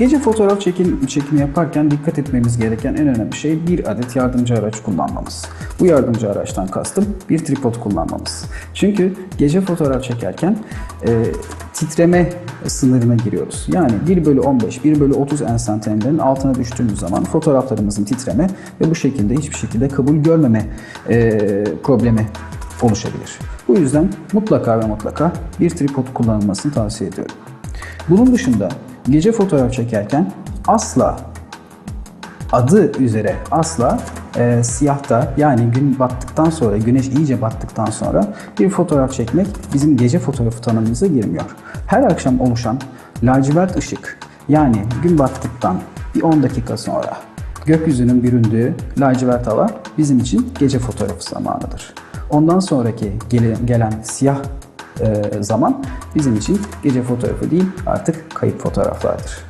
Gece fotoğraf çekim, çekimi yaparken dikkat etmemiz gereken en önemli şey bir adet yardımcı araç kullanmamız. Bu yardımcı araçtan kastım bir tripod kullanmamız. Çünkü gece fotoğraf çekerken e, titreme sınırına giriyoruz. Yani 1 bölü 15, 1 bölü 30 enstantanelerin altına düştüğümüz zaman fotoğraflarımızın titreme ve bu şekilde hiçbir şekilde kabul görmeme e, problemi oluşabilir. Bu yüzden mutlaka ve mutlaka bir tripod kullanılmasını tavsiye ediyorum. Bunun dışında gece fotoğraf çekerken asla adı üzere asla e, siyahta yani gün battıktan sonra, güneş iyice battıktan sonra bir fotoğraf çekmek bizim gece fotoğrafı tanımımıza girmiyor. Her akşam oluşan lacivert ışık yani gün battıktan bir 10 dakika sonra gökyüzünün büründüğü lacivert hava bizim için gece fotoğrafı zamanıdır. Ondan sonraki gele- gelen siyah zaman bizim için gece fotoğrafı değil artık kayıp fotoğraflardır.